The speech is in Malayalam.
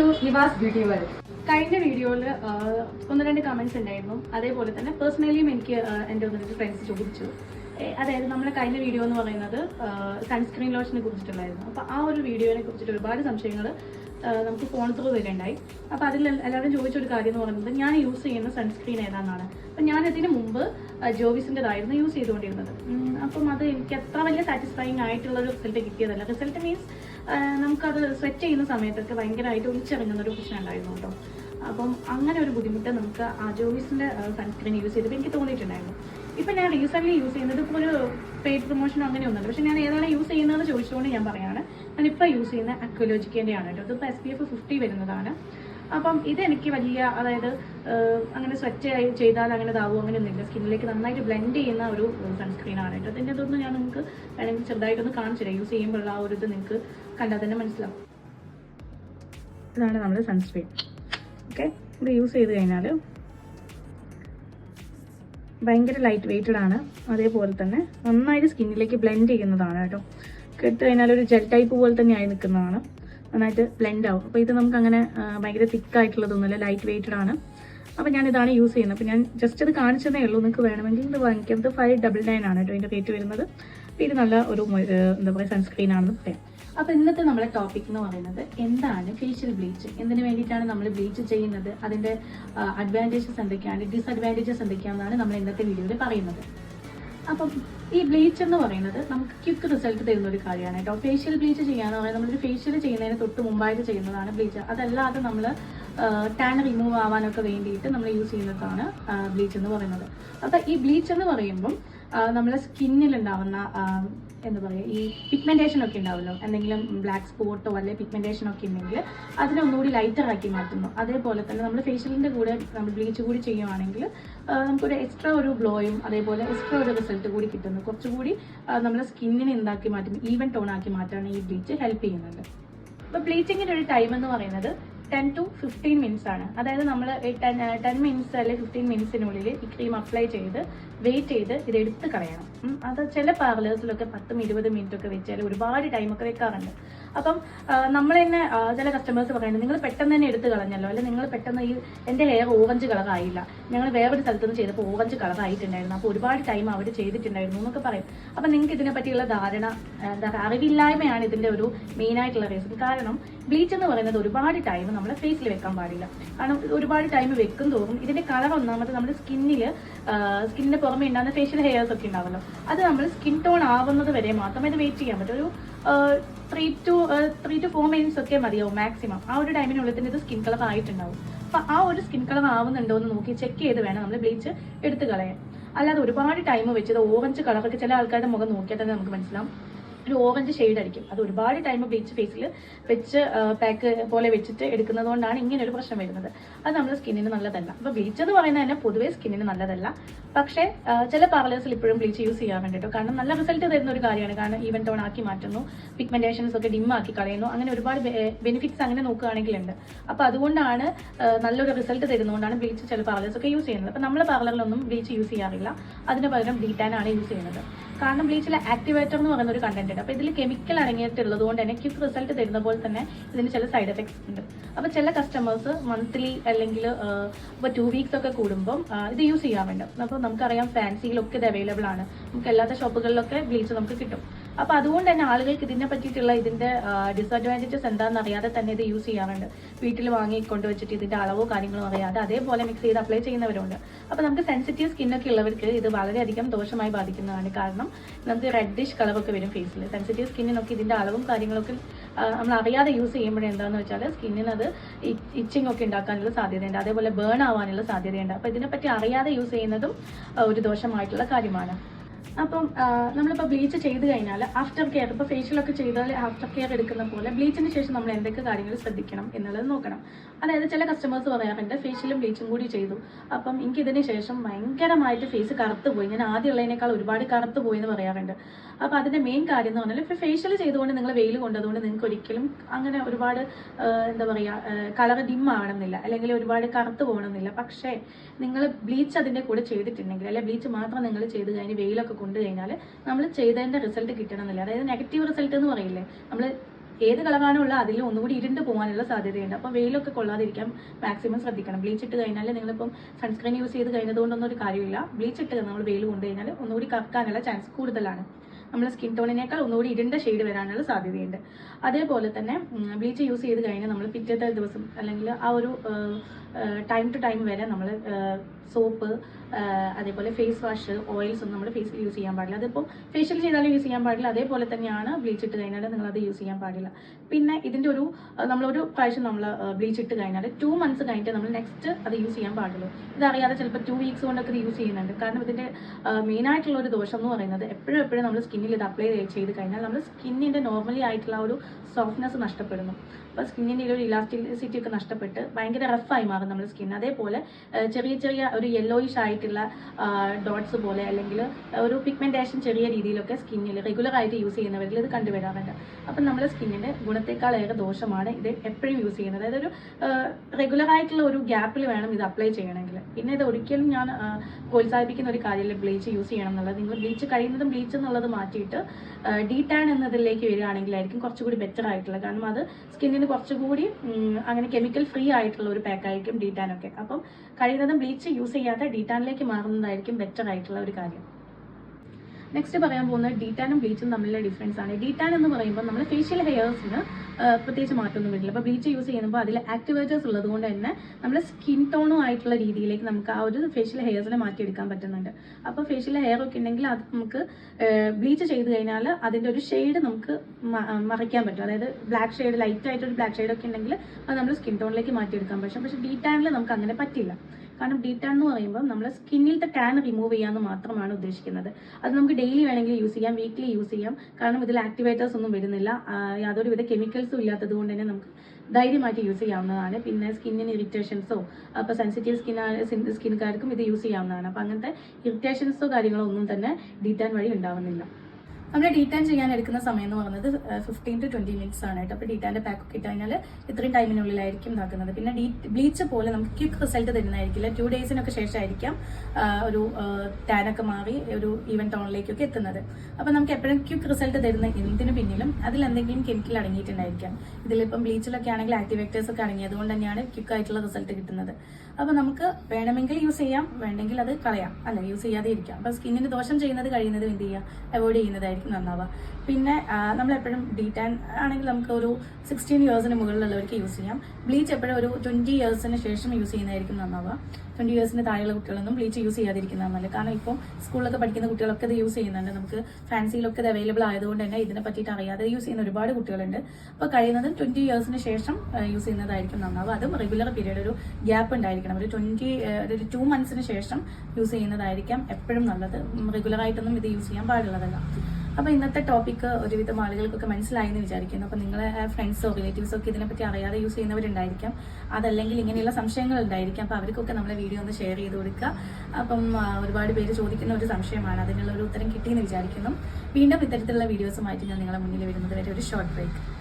ടു ഇവാസ് ബ്യൂട്ടി വേൾഡ് കഴിഞ്ഞ വീഡിയോയിൽ ഒന്ന് രണ്ട് കമന്റ്സ് ഉണ്ടായിരുന്നു. അതേപോലെ തന്നെ പേഴ്സണലിയും എനിക്ക് എന്റെ ഒന്ന് രണ്ട് ഫ്രണ്ട്സ് ചോദിച്ചു. അതായത് നമ്മുടെ കഴിഞ്ഞ വീഡിയോ എന്ന് പറയുന്നത് സൺസ്ക്രീൻ ലോഷനെ കുറിച്ചിട്ടുള്ളായിരുന്നു അപ്പോൾ ആ ഒരു വീഡിയോനെ കുറിച്ചിട്ട് ഒരുപാട് സംശയങ്ങൾ നമുക്ക് ഫോൺ ത്രൂ വരികയുണ്ടായി. അപ്പോൾ അതിൽ എല്ലാവരും ചോദിച്ചൊരു കാര്യം എന്ന് പറയുന്നത് ഞാൻ യൂസ് ചെയ്യുന്ന സൺസ്ക്രീൻ ഏതാണെന്നാണ്. അപ്പം ഞാൻ ഇതിന് മുമ്പ് ജോവിസിന്റെതായിരുന്നു യൂസ് ചെയ്തുകൊണ്ടിരുന്നത്. അപ്പം അത് എനിക്ക് അത്ര വലിയ സാറ്റിസ്ഫൈങ് ആയിട്ടുള്ള ഒരു റിസൾട്ട് കിട്ടിയതല്ല റിസൾട്ട് മീൻസ് നമുക്കത് സ്വെറ്റ് ചെയ്യുന്ന സമയത്തൊക്കെ ഭയങ്കരമായിട്ട് ഒളിച്ചിറങ്ങുന്ന ഒരു പ്രശ്നം ഉണ്ടായിരുന്നു കേട്ടോ. അപ്പം അങ്ങനെ ഒരു ബുദ്ധിമുട്ട് നമുക്ക് ആ ജോവിസിന്റെ സൺസ്ക്രീൻ യൂസ് ചെയ്തപ്പോൾ എനിക്ക് തോന്നിയിട്ടുണ്ടായിരുന്നു. ഇപ്പം ഞാൻ റീസെന്റ്ലി യൂസ് ചെയ്യുന്നത് ഇപ്പോൾ ഒരു പെയ്ഡ് പ്രൊമോഷനോ അങ്ങനെയൊന്നുമല്ല പക്ഷേ ഞാൻ ഏതാണ് യൂസ് ചെയ്യുന്നതെന്ന് ചോദിച്ചുകൊണ്ട് ഞാൻ പറയാണ് ഞാനിപ്പോൾ യൂസ് ചെയ്യുന്ന അക്വലോജിക്കേന്റെ ആണ് കേട്ടോ. ഇതിപ്പോൾ എസ് പി എഫ് ഫിഫ്റ്റി വരുന്നതാണ്. അപ്പം ഇത് എനിക്ക് വലിയ അതായത് അങ്ങനെ സ്വെറ്റ് ചെയ്താൽ അങ്ങനെ ഇതാവും അങ്ങനെ ഒന്നുമില്ല സ്കിന്നിലേക്ക് നന്നായിട്ട് ബ്ലെൻഡ് ചെയ്യുന്ന ഒരു സൺസ്ക്രീനാണ് കേട്ടോ. അതിന്റെ ഇതൊന്നും ഞാൻ നിങ്ങൾക്ക് വേണമെങ്കിൽ ചെറുതായിട്ടൊന്ന് കാണിച്ചു തരാം. യൂസ് ചെയ്യുമ്പോൾ ആ ഒരു ഇത് നിങ്ങൾക്ക് കണ്ടാൽ തന്നെ മനസ്സിലാവും. ഇതാണ് നമ്മുടെ സൺസ്ക്രീൻ ഓക്കെ ഇത് യൂസ് ചെയ്ത് കഴിഞ്ഞാൽ ഭയങ്കര ലൈറ്റ് വെയ്റ്റഡ് ആണ്. അതേപോലെ തന്നെ നന്നായിട്ട് സ്കിന്നിലേക്ക് ബ്ലെൻഡ് ചെയ്യുന്നതാണ് കേട്ടോ. ഇട്ട് കഴിഞ്ഞാൽ ഒരു ജെൽ ടൈപ്പ് പോലെ തന്നെ ആയി നിൽക്കുന്നതാണ് നന്നായിട്ട് ബ്ലെൻഡ് ആവും. അപ്പോൾ ഇത് നമുക്ക് അങ്ങനെ ഭയങ്കര തിക്കായിട്ടുള്ളതൊന്നുമില്ല ലൈറ്റ് വെയ്റ്റഡ് ആണ്. അപ്പോൾ ഞാൻ ഇതാണ് യൂസ് ചെയ്യുന്നത്. അപ്പോൾ ഞാൻ ജസ്റ്റ് ഇത് കാണിച്ചതേ ഉള്ളൂ. നിങ്ങൾക്ക് വേണമെങ്കിൽ ഇത് വാങ്ങിക്കാം. ഇത് ഫൈവ് ഡബിൾ നയൻ ആണ് കേട്ടോ ഇതിന്റെ റേറ്റ് വരുന്നത്. അപ്പോൾ ഇത് നല്ല ഒരു എന്താ പറയുക സൺസ്ക്രീൻ ആണെന്ന് പറയാം. അപ്പോൾ ഇന്നത്തെ നമ്മുടെ ടോപ്പിക് എന്ന് പറയുന്നത് എന്താണ് ഫേഷ്യൽ ബ്ലീച്ച് എന്തിനു വേണ്ടിയിട്ടാണ് നമ്മൾ ബ്ലീച്ച് ചെയ്യുന്നത്? അതിന്റെ അഡ്വാന്റേജസ് എന്തൊക്കെയാണ്? ഡിസഡ്വാന്റേജസ് എന്തൊക്കെയാണെന്നാണ് നമ്മൾ ഇന്നത്തെ വീഡിയോയിൽ പറയുന്നത്. അപ്പം ഈ ബ്ലീച്ച് എന്ന് പറയുന്നത് നമുക്ക് ക്വിക്ക് റിസൾട്ട് തരുന്ന ഒരു കാര്യമാണ് കേട്ടോ. ഫേഷ്യൽ ബ്ലീച്ച് ചെയ്യാന്ന് പറയുന്നത് നമ്മളൊരു ഫേഷ്യൽ ചെയ്യുന്നതിന് തൊട്ട് മുമ്പായിട്ട് ചെയ്യുന്നതാണ് ബ്ലീച്ച് അതല്ലാതെ നമ്മൾ ടാൻ റിമൂവ് ആവാനൊക്കെ വേണ്ടിയിട്ട് നമ്മൾ യൂസ് ചെയ്യുന്നതാണ് ബ്ലീച്ച് എന്ന് പറയുന്നത്. അപ്പം ഈ ബ്ലീച്ച് എന്ന് പറയുമ്പം നമ്മളെ ആ, എന്താ പറയുക ഈ പിഗ്മെന്റേഷൻ ഒക്കെ ഉണ്ടാവുമല്ലോ. എന്തെങ്കിലും ബ്ലാക്ക് സ്പോട്ടോ അല്ലെങ്കിൽ പിഗ്മെന്റേഷൻ ഒക്കെ ഉണ്ടെങ്കിൽ അതിനെ ഒന്നുകൂടി ലൈറ്റർ ആക്കി മാറ്റുന്നു. അതേപോലെ തന്നെ നമ്മൾ ഫേഷ്യലിന്റെ കൂടെ നമ്മൾ ബ്ലീച്ച് കൂടി ചെയ്യുവാണെങ്കിൽ നമുക്കൊരു എക്സ്ട്രാ ഒരു ഗ്ലോയും അതേപോലെ എക്സ്ട്രാ ഒരു റിസൾട്ട് കൂടി കിട്ടുന്നു. കുറച്ചുകൂടി നമ്മുടെ സ്കിന്നിനെ എന്താക്കി മാറ്റുന്നു ഈവൻ ടോൺ ആക്കി മാറ്റാൻ ഈ ബ്ലീച്ച് ഹെൽപ്പ് ചെയ്യുന്നുണ്ട്. അപ്പോൾ ബ്ലീച്ചിങ്ങിന്റെ ഒരു ടൈം എന്ന് പറയുന്നത് ടെൻ ടു ഫിഫ്റ്റീൻ മിനിറ്റ്സ് ആണ്. അതായത് നമ്മൾ ടെൻ ടെൻ മിനിറ്റ്സ് അല്ലെങ്കിൽ ഫിഫ്റ്റീൻ മിനിറ്റ്സിനുള്ളിൽ ഈ ക്രീം അപ്ലൈ ചെയ്ത് വെയിറ്റ് ചെയ്ത് ഇത് എടുത്ത് കളയണം. അത് ചില പാർലേഴ്സിലൊക്കെ പത്തും ഇരുപത് മിനിറ്റ് ഒക്കെ വെച്ചാൽ ഒരുപാട് ടൈമൊക്കെ വെക്കാറുണ്ട്. അപ്പം നമ്മൾ തന്നെ ചില കസ്റ്റമേഴ്സ് പറയുന്നത് നിങ്ങൾ പെട്ടെന്ന് തന്നെ എടുത്ത് കളഞ്ഞല്ലോ അല്ലെങ്കിൽ നിങ്ങൾ പെട്ടെന്ന് ഈ എന്റെ ഹെയർ ഓറഞ്ച് കളർ ആയില്ല. ഞങ്ങൾ വേറൊരു സ്ഥലത്ത് നിന്ന് ചെയ്തപ്പോൾ ഓറഞ്ച് കളർ ആയിട്ടുണ്ടായിരുന്നു. അപ്പോൾ ഒരുപാട് ടൈം അവർ ചെയ്തിട്ടുണ്ടായിരുന്നു എന്നൊക്കെ പറയും. അപ്പം നിങ്ങൾക്ക് ഇതിനെ പറ്റിയുള്ള ധാരണ എന്താ പറയുക അറിവില്ലായ്മയാണ് ഇതിന്റെ ഒരു മെയിൻ ആയിട്ടുള്ള റീസൺ കാരണം ബ്ലീച്ച് എന്ന് പറയുന്നത് ഒരുപാട് ടൈം നമ്മൾ ഫേസിൽ വെക്കാൻ പാടില്ല. കാരണം ഒരുപാട് ടൈം വെക്കും തോറും ഇതിന്റെ കളർ ഒന്നാമത് നമ്മുടെ സ്കിന്നിൽ സ്കിന്നിന് പുറമെ ഉണ്ടാകുന്ന ഫേഷ്യൽ ഹെയർസ് ഒക്കെ ഉണ്ടാവുമല്ലോ അത് നമ്മൾ സ്കിൻ ടോൺ ആവുന്നത് വരെ മാത്രമേ ഇത് വെയിറ്റ് ചെയ്യാൻ പറ്റൂ. ഒരു three two three two four minutes ഒക്കെ മതിയാവും മാക്സിമം ആ ഒരു ടൈമിനുള്ളിൽ തന്നെ ഇത് സ്കിൻ കളർ ആയിട്ടുണ്ടാവും. അപ്പൊ ആ ഒരു സ്കിൻ കളർ ആവുന്നുണ്ടോ എന്ന് നോക്കി ചെക്ക് ചെയ്ത് വേണം നമ്മൾ ബ്ലീച്ച് എടുത്ത് കളയാൻ. അല്ലാതെ ഒരുപാട് ടൈം വെച്ചത് ഓറഞ്ച് കളറൊക്കെ ചില ആൾക്കാരുടെ മുഖം നോക്കിയാൽ തന്നെ നമുക്ക് മനസ്സിലാവും. ഒരു ഓറഞ്ച് ഷെയ്ഡ് ആയിരിക്കും. അത് ഒരുപാട് ടൈം ബ്ലീച്ച് ഫേസിൽ വെച്ച് പാക്ക് പോലെ വെച്ചിട്ട് എടുക്കുന്നത് കൊണ്ടാണ് ഇങ്ങനെ ഒരു പ്രശ്നം വരുന്നത്. അത് നമ്മുടെ സ്കിന്നിന് നല്ലതല്ല. അപ്പോൾ ബ്ലീച്ച് എന്ന് പറയുന്നത് തന്നെ പൊതുവേ സ്കിന്നിന് നല്ലതല്ല. പക്ഷേ ചില പാർലേഴ്സിൽ ഇപ്പോഴും ബ്ലീച്ച് യൂസ് ചെയ്യാൻ വേണ്ടിട്ടോ കാരണം നല്ല റിസൾട്ട് തരുന്ന ഒരു കാര്യമാണ്. കാരണം ഈവൻ ടോൺ ആക്കി മാറ്റുന്നു പിഗ്മെന്റേഷൻസ് ഒക്കെ ഡിം ആക്കി കളയുന്നു അങ്ങനെ ഒരുപാട് ബെനിഫിറ്റ്സ് അങ്ങനെ നോക്കുകയാണെങ്കിലുണ്ട്. അപ്പോൾ അതുകൊണ്ടാണ് നല്ലൊരു റിസൾട്ട് തരുന്നതുകൊണ്ടാണ് ബ്ലീച്ച് ചില പാർലേഴ്സ് ഒക്കെ യൂസ് ചെയ്യുന്നത്. അപ്പോൾ നമ്മുടെ പാർലറിലൊന്നും ബ്ലീച്ച് യൂസ് ചെയ്യാറില്ല. അതിന് പകരം ഡീറ്റാൻ ആണ് യൂസ് ചെയ്യുന്നത്. കാരണം ബ്ലീച്ചിലെ ആക്ടിവേറ്റർ എന്ന് പറയുന്ന ഒരു കണ്ടന്റ് ഉണ്ട്. അപ്പോൾ ഇതിൽ കെമിക്കൽ അടങ്ങിയിട്ടുള്ളത് കൊണ്ട് തന്നെ ക്വിക്ക് റിസൾട്ട് തരുന്ന പോലെ തന്നെ ഇതിന് ചില സൈഡ് എഫക്ട്സ് ഉണ്ട്. അപ്പോൾ ചില കസ്റ്റമേഴ്സ് മന്ത്ലി അല്ലെങ്കിൽ ഇപ്പോൾ ടു വീക്സ് ഒക്കെ കൂടുമ്പം ഇത് യൂസ് ചെയ്യാൻ വേണ്ട. അപ്പോൾ നമുക്കറിയാം ഫാൻസിയിലൊക്കെ ഇത് അവൈലബിൾ ആണ്. നമുക്ക് എല്ലാത്ത ഷോപ്പുകളിലൊക്കെ ബ്ലീച്ച് നമുക്ക് കിട്ടും. അപ്പോൾ അതുകൊണ്ട് തന്നെ ആളുകൾക്ക് ഇതിനെ പറ്റിയിട്ടുള്ള ഇതിന്റെ ഡിസഡ്വാന്റേജസ് എന്താണെന്ന് അറിയാതെ തന്നെ ഇത് യൂസ് ചെയ്യാറുണ്ട്. വീട്ടിൽ വാങ്ങി കൊണ്ടുവച്ചിട്ട് ഇതിന്റെ അളവോ കാര്യങ്ങളോ അറിയാതെ അതേപോലെ മിക്സ് ചെയ്ത് അപ്ലൈ ചെയ്യുന്നവരുണ്ട്. അപ്പോൾ നമുക്ക് സെൻസിറ്റീവ് സ്കിന്നൊക്കെ ഉള്ളവർക്ക് ഇത് വളരെയധികം ദോഷമായി ബാധിക്കുന്നതാണ്. കാരണം നമുക്ക് റെഡിഷ് കളറൊക്കെ വരും ഫേസിൽ സെൻസിറ്റീവ് സ്കിന്നിനൊക്കെ ഇതിന്റെ അളവും കാര്യങ്ങളൊക്കെ നമ്മൾ അറിയാതെ യൂസ് ചെയ്യുമ്പോൾ എന്താണെന്ന് വെച്ചാൽ സ്കിന്നിന് അത് ഇച്ചിങ് ഒക്കെ ഉണ്ടാക്കാനുള്ള സാധ്യതയുണ്ട്. അതേപോലെ ബേൺ ആവാനുള്ള സാധ്യതയുണ്ട്. അപ്പോൾ ഇതിനെപ്പറ്റി അറിയാതെ യൂസ് ചെയ്യുന്നതും ഒരു ദോഷമായിട്ടുള്ള കാര്യമാണ്. അപ്പം നമ്മളിപ്പോൾ ബ്ലീച്ച് ചെയ്ത് കഴിഞ്ഞാൽ ആഫ്റ്റർ കെയർ ഇപ്പോൾ ഫേഷ്യലൊക്കെ ചെയ്താൽ ആഫ്റ്റർ കെയർ എടുക്കുന്ന പോലെ ബ്ലീച്ചിന് ശേഷം നമ്മൾ എന്തൊക്കെ കാര്യങ്ങൾ ശ്രദ്ധിക്കണം എന്നുള്ളത് നോക്കണം. അതായത് ചില കസ്റ്റമേഴ്സ് പറയാറുണ്ട് ഫേഷ്യലും ബ്ലീച്ചും കൂടി ചെയ്തു. അപ്പം എനിക്ക് ഇതിന് ശേഷം ഭയങ്കരമായിട്ട് ഫേസ് കറുത്ത് പോയി ഞാൻ ആദ്യമുള്ളതിനേക്കാൾ ഒരുപാട് കറുത്ത് പോയി എന്ന് പറയാറുണ്ട്. അപ്പോൾ അതിന്റെ മെയിൻ കാര്യം എന്ന് പറഞ്ഞാൽ ഇപ്പോൾ ഫേഷ്യൽ ചെയ്തുകൊണ്ട് നിങ്ങൾ വെയിൽ കൊണ്ടതുകൊണ്ട് നിങ്ങൾക്ക് ഒരിക്കലും അങ്ങനെ ഒരുപാട് എന്താ പറയുക കളർ ഡിം ആവണമെന്നില്ല. അല്ലെങ്കിൽ ഒരുപാട് കറുത്ത് പോകണമെന്നില്ല. പക്ഷേ നിങ്ങൾ ബ്ലീച്ച് അതിന്റെ കൂടെ ചെയ്തിട്ടുണ്ടെങ്കിൽ അല്ലെങ്കിൽ ബ്ലീച്ച് മാത്രം നിങ്ങൾ ചെയ്ത് കഴിഞ്ഞ് വെയിലൊക്കെ കൊണ്ടു കഴിഞ്ഞാൽ നമ്മൾ ചെയ്തതിന്റെ റിസൾട്ട് കിട്ടണമെന്നില്ല. അതായത് നെഗറ്റീവ് റിസൾട്ട് എന്ന് പറയില്ലേ? നമ്മൾ ഏത് കളറാണോ ഉള്ളത് അതിൽ ഒന്നുകൂടി ഇരുണ്ട് പോകാനുള്ള സാധ്യതയുണ്ട്. അപ്പോൾ വെയിലൊക്കെ കൊള്ളാതിരിക്കാൻ മാക്സിമം ശ്രദ്ധിക്കണം. ബ്ലീച്ച് ഇട്ട് കഴിഞ്ഞാൽ നിങ്ങളിപ്പം സൺസ്ക്രീൻ യൂസ് ചെയ്ത് കഴിഞ്ഞതുകൊണ്ടൊന്നും ഒരു കാര്യമില്ല. ബ്ലീച്ച് ഇട്ട് നമ്മൾ വെയിൽ കൊണ്ടു കഴിഞ്ഞാൽ ഒന്നുകൂടി കറക്കാനുള്ള ചാൻസ് കൂടുതലാണ്. നമ്മുടെ സ്കിൻ ടോണിനേക്കാൾ ഒന്നുകൂടി ഇരുണ്ട ഷെയ്ഡ് വരാനുള്ള സാധ്യതയുണ്ട്. അതേപോലെ തന്നെ ബ്ലീച്ച് യൂസ് ചെയ്ത് കഴിഞ്ഞാൽ നമ്മൾ പിറ്റത്തെ ദിവസം അല്ലെങ്കിൽ ആ ഒരു ടൈം ടു ടൈം വരെ നമ്മൾ സോപ്പ് അതേപോലെ ഫേസ് വാഷ് ഓയിൽസ് ഒന്നും നമ്മുടെ ഫേസിൽ യൂസ് ചെയ്യാൻ പാടില്ല. അതിപ്പോൾ ഫേഷ്യൽ ചെയ്താലും യൂസ് ചെയ്യാൻ പാടില്ല. അതേപോലെ തന്നെയാണ് ബ്ലീച്ച് ഇട്ട് കഴിഞ്ഞാൽ നിങ്ങൾ അത് യൂസ് ചെയ്യാൻ പാടില്ല. പിന്നെ ഇതിന്റെ ഒരു നമ്മളൊരു പ്രാവശ്യം നമ്മൾ ബ്ലീച്ച് ഇട്ട് കഴിഞ്ഞാൽ ടു മന്ത്സ് കഴിഞ്ഞിട്ട് നമ്മൾ നെക്സ്റ്റ് അത് യൂസ് ചെയ്യാൻ പാടുള്ളൂ. ഇതറിയാതെ ചിലപ്പോൾ ടു വീക്സ് കൊണ്ടൊക്കെ ഇത് യൂസ് ചെയ്യുന്നുണ്ട്. കാരണം ഇതിന്റെ മെയിൻ ആയിട്ടുള്ള ഒരു ദോഷം എന്ന് പറയുന്നത് എപ്പോഴും എപ്പോഴും നമ്മൾ സ്കിന്നിൽ ഇത് അപ്ലൈ ചെയ്ത് കഴിഞ്ഞാൽ നമ്മൾ സ്കിന്നിന്റെ നോർമലി ആയിട്ടുള്ള ഒരു സോഫ്റ്റ്നെസ് നഷ്ടപ്പെടുന്നു. അപ്പോൾ സ്കിന്നിന്റെ ഒരു ഇലാസ്റ്റിസിറ്റി ഒക്കെ നഷ്ടപ്പെട്ട് ഭയങ്കര റഫായി മാറും നമ്മുടെ സ്കിൻ അതേപോലെ ചെറിയ ചെറിയ ഒരു യെല്ലോയിഷ് ആയിട്ടുള്ള ഡോട്ട്സ് പോലെ അല്ലെങ്കിൽ ഒരു പിഗ്മെന്റേഷൻ ചെറിയ രീതിയിലൊക്കെ സ്കിന്നിൽ റെഗുലർ ആയിട്ട് യൂസ് ചെയ്യുന്നവരിൽ ഇത് കണ്ടുവരാറുണ്ട്. അപ്പം നമ്മുടെ സ്കിന്നിന്റെ ഗുണത്തേക്കാൾ ഏറെ ദോഷമാണ് ഇത് എപ്പോഴും യൂസ് ചെയ്യുന്നത്. അതായത് ഒരു റെഗുലർ ആയിട്ടുള്ള ഒരു ഗ്യാപ്പിൽ വേണം ഇത് അപ്ലൈ ചെയ്യണമെങ്കിൽ. പിന്നെ ഇത് ഒരിക്കലും ഞാൻ പ്രോത്സാഹിപ്പിക്കുന്ന ഒരു കാര്യമില്ല ബ്ലീച്ച് യൂസ് ചെയ്യണം എന്നുള്ളത്. നിങ്ങൾ ബ്ലീച്ച് കഴിയുന്നതും ബ്ലീച്ച് എന്നുള്ളത് മാറ്റിയിട്ട് ഡീ ടാൻ എന്നതിലേക്ക് വരികയാണെങ്കിലായിരിക്കും കുറച്ചുകൂടി ബെറ്റർ ആയിട്ടുള്ളത്. കാരണം അത് സ്കിന്നിന് കുറച്ചുകൂടി അങ്ങനെ കെമിക്കൽ ഫ്രീ ആയിട്ടുള്ള ഒരു പാക്കായിരിക്കും ഡീടാനൊക്കെ അപ്പം കഴിയുന്നതും ബ്ലീച്ച് യൂസ് ചെയ്യാതെ ചെയ്യാത്ത ഡീറ്റാനിലേക്ക് മാറുന്നതായിരിക്കും ബെറ്റർ ആയിട്ടുള്ള ഒരു കാര്യം. നെക്സ്റ്റ് പറയാൻ പോകുന്നത് ഡീറ്റാനും ബ്ലീച്ചും തമ്മിലുള്ള ഡിഫറൻസ് ആണ്. ഡീറ്റാൻ എന്ന് പറയുമ്പോൾ നമ്മൾ ഫേഷ്യൽ ഹെയർസിന് പ്രത്യേകിച്ച് മാറ്റമൊന്നും വരില്ല. അപ്പോൾ ബ്ലീച്ച് യൂസ് ചെയ്യുമ്പോൾ അതിൽ ആക്ടിവേറ്റേഴ്സ് ഉള്ളത് കൊണ്ട് തന്നെ നമ്മുടെ സ്കിൻ ടോണും ആയിട്ടുള്ള രീതിയിലേക്ക് നമുക്ക് ആ ഒരു ഫേഷ്യൽ ഹെയർസിനെ മാറ്റിയെടുക്കാൻ പറ്റുന്നുണ്ട്. അപ്പോൾ ഫേഷ്യൽ ഹെയർ ഒക്കെ ഉണ്ടെങ്കിൽ അത് നമുക്ക് ബ്ലീച്ച് ചെയ്ത് കഴിഞ്ഞാൽ അതിന്റെ ഒരു ഷെയ്ഡ് നമുക്ക് മറയ്ക്കാൻ പറ്റും. അതായത് ബ്ലാക്ക് ഷെയ്ഡ് ലൈറ്റ് ആയിട്ടൊരു ബ്ലാക്ക് ഷെയ്ഡ് ഒക്കെ ഉണ്ടെങ്കിൽ അത് നമ്മൾ സ്കിൻ ടോണിലേക്ക് മാറ്റിയെടുക്കാൻ പറ്റും. പക്ഷേ ഡീറ്റാനിൽ നമുക്ക് അങ്ങനെ പറ്റില്ല. കാരണം ഡീറ്റാൻ എന്ന് പറയുമ്പോൾ നമ്മൾ സ്കിന്നിലത്തെ ടാൻ റിമൂവ് ചെയ്യാമെന്ന് മാത്രമാണ് ഉദ്ദേശിക്കുന്നത്. അത് നമുക്ക് ഡെയിലി വേണമെങ്കിൽ യൂസ് ചെയ്യാം വീക്ക്ലി യൂസ് ചെയ്യാം. കാരണം ഇതിൽ ആക്ടിവേറ്റേഴ്സ് ഒന്നും വരുന്നില്ല. യാതൊരു യാതൊരുവിധ കെമിക്കൽസും ഇല്ലാത്തത് കൊണ്ട് തന്നെ നമുക്ക് ധൈര്യമായിട്ട് യൂസ് ചെയ്യാവുന്നതാണ്. പിന്നെ സ്കിന്നിന് ഇറിറ്റേഷൻസോ അപ്പോൾ സെൻസിറ്റീവ് സ്കിൻ സ്കിൻകാർക്കും ഇത് യൂസ് ചെയ്യാവുന്നതാണ്. അപ്പോൾ അങ്ങനത്തെ ഇറിറ്റേഷൻസോ കാര്യങ്ങളോ ഒന്നും തന്നെ ഡീറ്റാൻ വഴി ഉണ്ടാവുന്നില്ല. നമ്മൾ ഡീറ്റാൻ ചെയ്യാൻ എടുക്കുന്ന സമയം എന്ന് പറയുന്നത് ഫിഫ്റ്റീൻ ടു ട്വന്റി മിനിറ്റ്സ് ആണ് കേട്ടോ. അപ്പോൾ ഡീറ്റാന്റെ പാക്ക് ഒക്കെ ഇട്ട് കഴിഞ്ഞാൽ ഇത്രയും ടൈമിനുള്ളിലായിരിക്കും ഇതാക്കുന്നത്. പിന്നെ ഡീ ബ്ലീച്ച് പോലെ നമുക്ക് ക്വിക്ക് റിസൾട്ട് തരുന്നതായിരിക്കില്ല. ടു ഡേയ്സിനൊക്കെ ശേഷമായിരിക്കാം ഒരു ടാനൊക്കെ മാറി ഒരു ഈവൻ ടോണിലേക്കൊക്കെ എത്തുന്നത്. അപ്പോൾ നമുക്ക് എപ്പോഴും ക്വിക്ക് റിസൾട്ട് തരുന്ന എന്തിനു പിന്നിലും അതിൽ എന്തെങ്കിലും കെമിക്കൽ അടങ്ങിയിട്ടുണ്ടായിരിക്കാം. ഇതിലിപ്പം ബ്ലീച്ചിലൊക്കെ ആണെങ്കിൽ ആക്ടിവേറ്റേഴ്സ് ഒക്കെ അടങ്ങിയത് കൊണ്ട് തന്നെയാണ് ക്വിക്ക് ആയിട്ടുള്ള റിസൾട്ട് കിട്ടുന്നത്. അപ്പോൾ നമുക്ക് വേണമെങ്കിൽ യൂസ് ചെയ്യാം വേണമെങ്കിൽ അത് കളയാം. അല്ല യൂസ് ചെയ്യാതെ ഇരിക്കാം. അപ്പോൾ സ്കിന്നിന് ദോഷം ചെയ്യുന്നത് കഴിയുന്നത് എന്ത് ചെയ്യുക അവോയ്ഡ് ചെയ്യുന്നതായിരിക്കും. നന്നാവുക. പിന്നെ നമ്മൾ എപ്പോഴും ഡി ടാൻ ആണെങ്കിൽ നമുക്ക് ഒരു സിക്സ്റ്റീൻ ഇയേഴ്സിന് മുകളിലുള്ളവർക്ക് യൂസ് ചെയ്യാം. ബ്ലീച്ച് എപ്പോഴും ഒരു ട്വന്റി ഇയേഴ്സിന് ശേഷം യൂസ് ചെയ്യുന്നതായിരിക്കും നന്നാവുക. ട്വന്റി ഇയേഴ്സിന് താഴെയുള്ള കുട്ടികളൊന്നും ബ്ലീച്ച് യൂസ് ചെയ്യാതിരിക്കുന്നതാണ് നല്ലത് കാരണം ഇപ്പം സ്കൂളിലൊക്കെ പഠിക്കുന്ന കുട്ടികളൊക്കെ ഇത് യൂസ് ചെയ്യുന്നുണ്ട്. നമുക്ക് ഫാൻസിയിലൊക്കെ ഇത് അവൈലബിൾ ആയതുകൊണ്ട് തന്നെ ഇതിനെ പറ്റിയിട്ട് അറിയാതെ യൂസ് ചെയ്യുന്ന ഒരുപാട് കുട്ടികളുണ്ട്. അപ്പോൾ കഴിയുന്നതും ട്വന്റി ഇയേഴ്സിന് ശേഷം യൂസ് ചെയ്യുന്നതായിരിക്കും നന്നാവുക. അതും റെഗുലർ പീരീഡ് ഒരു ഗ്യാപ്പ് ഉണ്ടായിരിക്കണം. ഒരു ട്വന്റി ഒരു ടു മന്ത്സിന് ശേഷം യൂസ് ചെയ്യുന്നതായിരിക്കാം എപ്പോഴും നല്ലത്. റെഗുലർ ആയിട്ടൊന്നും ഇത് യൂസ് ചെയ്യാൻ പാടുള്ളതല്ല. അപ്പോൾ ഇന്നത്തെ ടോപ്പിക്ക് ഒരുവിധം ആളുകൾക്കൊക്കെ മനസ്സിലായി എന്ന് വിചാരിക്കുന്നു. അപ്പോൾ നിങ്ങളെ ഫ്രണ്ട്സോ റിലേറ്റീവ്സോ ഒക്കെ ഇതിനെപ്പറ്റി അറിയാതെ യൂസ് ചെയ്യുന്നവരുണ്ടായിരിക്കാം. അതല്ലെങ്കിൽ ഇങ്ങനെയുള്ള സംശയങ്ങൾ ഉണ്ടായിരിക്കാം. അപ്പോൾ അവർക്കൊക്കെ നമ്മളെ വീഡിയോ ഒന്ന് ഷെയർ ചെയ്ത് കൊടുക്കുക. അപ്പം ഒരുപാട് പേര് ചോദിക്കുന്ന ഒരു സംശയമാണ്. അതിനുള്ള ഒരു ഉത്തരം കിട്ടിയെന്ന് വിചാരിക്കുന്നു. വീണ്ടും ഇത്തരത്തിലുള്ള വീഡിയോസുമായിട്ട് ഞാൻ നിങ്ങളെ മുന്നിൽ വരുന്നത് വരെ ഒരു ഷോർട്ട് ബ്രേക്ക്